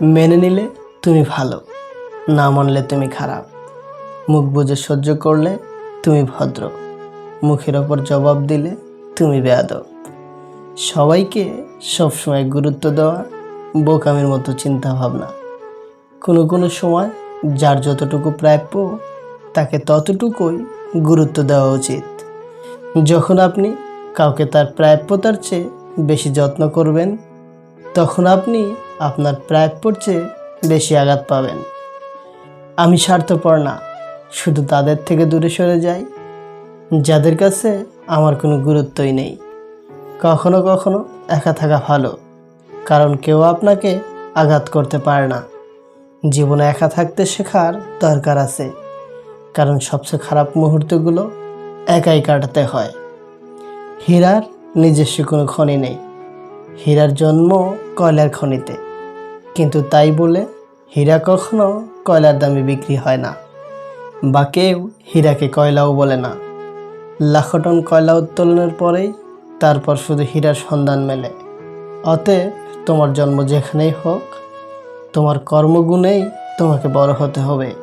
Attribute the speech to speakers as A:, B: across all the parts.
A: মেনে নিলে তুমি ভালো, না মানলে তুমি খারাপ। মুখ বুঝে সহ্য করলে তুমি ভদ্র, মুখের ওপর জবাব দিলে তুমি বেয়াদব। সবাইকে সবসময় গুরুত্ব দেওয়া বোকামের মতো চিন্তা ভাবনা কোনো কোনো সময় যার যতটুকু প্রাপ্য তাকে ততটুকুই গুরুত্ব দেওয়া উচিত। যখন আপনি কাউকে তার প্রাপ্যতার চেয়ে বেশি যত্ন করবেন, তখন আপনি আপনার প্রাপ্যর চেয়ে বেশি আঘাত পাবেন। আমি স্বার্থপর না, শুধু তাদের থেকে দূরে সরে যাই। যাদের কাছে আমার কোনো গুরুত্বই নেই। কখনো কখনো একা থাকা ভালো, কারণ কেউ আপনাকে আঘাত করতে পারে না। জীবনে একা থাকতে শেখার দরকার আছে, কারণ সবচেয়ে খারাপ মুহূর্তগুলো একাই কাটাতে হয়। হীরার নিজস্ব কোনো খনি নেই। হীরার জন্ম কয়লার খনিতে। কিন্তু তাই বলে হীরা কখনো কয়লার দামে বিক্রি হয় না। বা কেউ হীরাকে কয়লাও বলে না। লাখো টন কয়লা উত্তোলনের পরেই তারপর শুধু হীরার সন্ধান মেলে। অতএব তোমার জন্ম যেখানেই হোক, তোমার কর্মগুণেই তোমাকে বড় হতে হবে।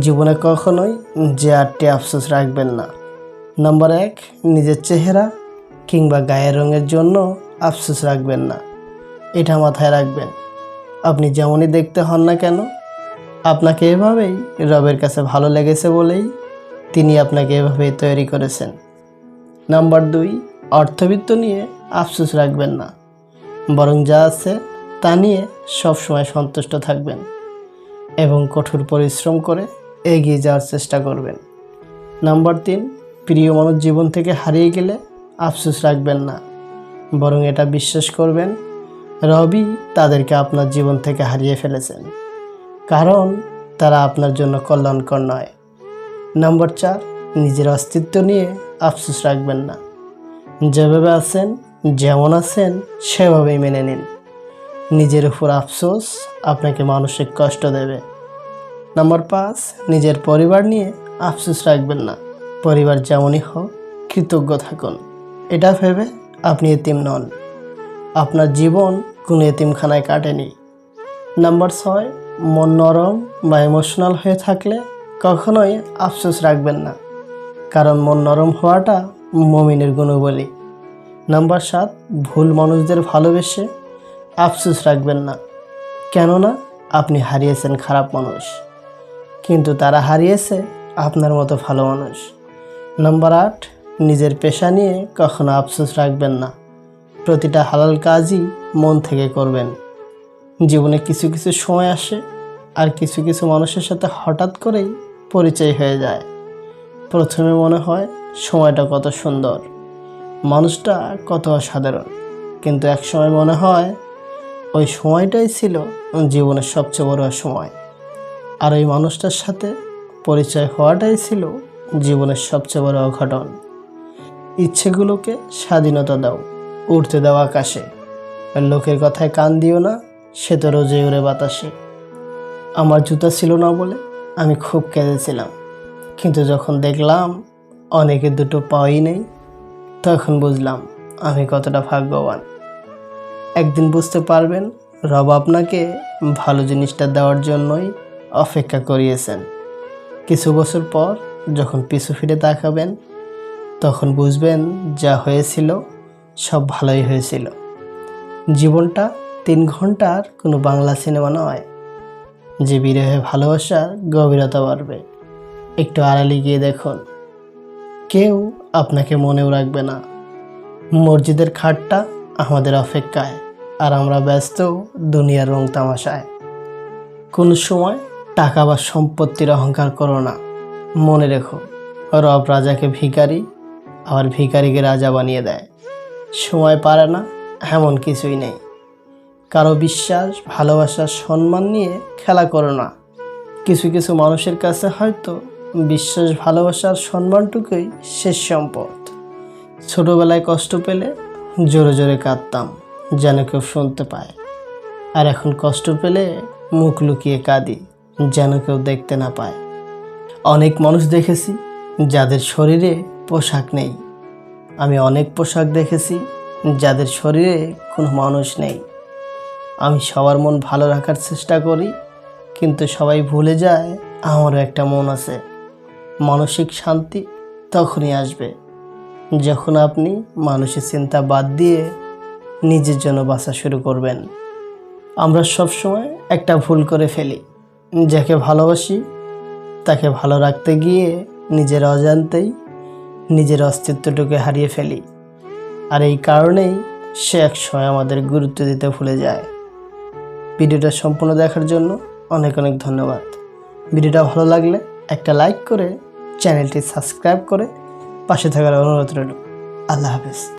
A: জীবনে কখনোই যে আটটি আফসোস রাখবেন না। নম্বর এক, নিজের চেহারা কিংবা গায়ের রঙের জন্য আফসোস রাখবেন না। এটা মাথায় রাখবেন। আপনি যেমনই দেখতে হন না কেন, আপনাকে এভাবেই রবের কাছে ভালো লেগেছে বলেই তিনি আপনাকে এভাবেই তৈরি করেছেন। নাম্বার দুই, অর্থবিত্ত নিয়ে আফসোস রাখবেন না। বরং যা আছে তা নিয়ে সবসময় সন্তুষ্ট থাকবেন এবং কঠোর পরিশ্রম করে এগিয়ে যাওয়ার চেষ্টা করবেন। নাম্বার তিন, প্রিয় মানুষ জীবন থেকে হারিয়ে গেলে আফসোস রাখবেন না। বরং এটা বিশ্বাস করবেন রবি তাদেরকে আপনার জীবন থেকে হারিয়ে ফেলেছেন। কারণ তারা আপনার জন্য কল্যাণকর নয়। নম্বর চার, নিজের অস্তিত্ব নিয়ে আফসোস রাখবেন না। যেভাবে আছেন, যেমন আছেন, সেভাবেই মেনে নিন। নিজের উপর আফসোস আপনাকে মানসিক কষ্ট দেবে। নম্বর পাঁচ, নিজের পরিবার নিয়ে আফসোস রাখবেন না। পরিবার যেমনই হোক, কৃতজ্ঞ থাকুন। এটা ভেবে আপনি এতিম নন। আপনার জীবন কোনো এতিমখানায় কাটেনি। নাম্বার ছয়, মন নরম বা ইমোশনাল হয়ে থাকলে কখনোই আফসোস রাখবেন না, কারণ মন নরম হওয়াটা মমিনের গুণবলী। নাম্বার সাত, ভুল মানুষদের ভালোবেসে আফসোস রাখবেন না, কেননা আপনি হারিয়েছেন খারাপ মানুষ, কিন্তু তারা হারিয়েছে আপনার মতো ভালো মানুষ। নাম্বার আট, নিজের পেশা নিয়ে কখনো আফসোস রাখবেন না। প্রতিটা হালাল কাজই মন থেকে করবেন। জীবনে কিছু কিছু সময় আসে আর কিছু কিছু মানুষের সাথে হঠাৎ করেই পরিচয় হয়ে যায়। প্রথমে মনে হয় সময়টা কত সুন্দর, মানুষটা কত অসাধারণ। কিন্তু এক সময় মনে হয় ওই সময়টাই ছিল জীবনের সবচেয়ে বড় সময়। আর ওই মানুষটার সাথে পরিচয় হওয়াটাই ছিল জীবনের সবচেয়ে বড় অঘটন। ইচ্ছেগুলোকে স্বাধীনতা দাও। উঠতে দাও আকাশে। আর লোকের কথায় কান দিও না, সে তো রোজে উড়ে বাতাসে। আমার জুতা ছিল না বলে আমি খুব কেঁদেছিলাম। কিন্তু যখন দেখলাম অনেকে দুটো পাওয়াই নেই, তখন বুঝলাম আমি কতটা ভাগ্যবান। একদিন বুঝতে পারবেন, রব আপনাকে ভালো জিনিসটা দেওয়ার জন্যই অপেক্ষা করিয়েছেন। কিছু বছর পর যখন পিছু ফিরে তাকাবেন, তখন বুঝবেন যা হয়েছিল সব ভালোই হয়েছিল। জীবনটা তিন ঘণ্টার কোনো বাংলা সিনেমা নয়, যে বিরহে ভালোবাসার গভীরতা বাড়বে। একটু আড়ালে গিয়ে দেখুন। কেউ আপনাকে মনেও রাখবে না। মসজিদের খাটটা আমাদের অপেক্ষায়, আর আমরা ব্যস্ত দুনিয়ার রং তামাশায়। কোনো সময় টাকা বা সম্পত্তির অহংকার করো না। মনে রেখো, রব রাজাকে ভিখারি, আবার ভিখারিকে রাজা বানিয়ে দেয়। সময় পারে না, এমন কিছুই নেই। কারও বিশ্বাস, ভালোবাসা, সম্মান নিয়ে খেলা করো না। কিছু কিছু মানুষের কাছে হয়তো বিশ্বাস ভালোবাসার সম্মানটুকুই শেষ সম্পদ। ছোটবেলায় কষ্ট পেলে জোরে জোরে কাঁদতাম, যেন কেউ শুনতে পায়। আর এখন কষ্ট পেলে মুখ লুকিয়ে কাঁদি, যেন কেউ দেখতে না পায়। অনেক মানুষ দেখেছি যাদের শরীরে পোশাক নেই। আমি অনেক পোশাক দেখেছি যাদের শরীরে কোনো মানুষ নেই। আমি সবার মন ভালো রাখার চেষ্টা করি, কিন্তু সবাই ভুলে যায় আমারও একটা মন আছে। মানসিক শান্তি তখনই আসবে যখন আপনি মানুষের চিন্তা বাদ দিয়ে নিজের জন্য বাঁচা শুরু করবেন। আমরা সবসময় একটা ভুল করে ফেলি, যাকে ভালোবাসি তাকে ভালো রাখতে গিয়ে নিজের অজান্তেই নিজের অস্তিত্বটুকু হারিয়ে ফেলি। আর এই কারণেই সে এক সময় আমাদের গুরুত্ব দিতে ভুলে যায়। ভিডিওটা সম্পূর্ণ দেখার জন্য অনেক অনেক ধন্যবাদ। ভিডিওটা ভালো লাগলে একটা লাইক করে চ্যানেলটি সাবস্ক্রাইব করে পাশে থাকার অনুরোধ রইল। আল্লাহ হাফেজ।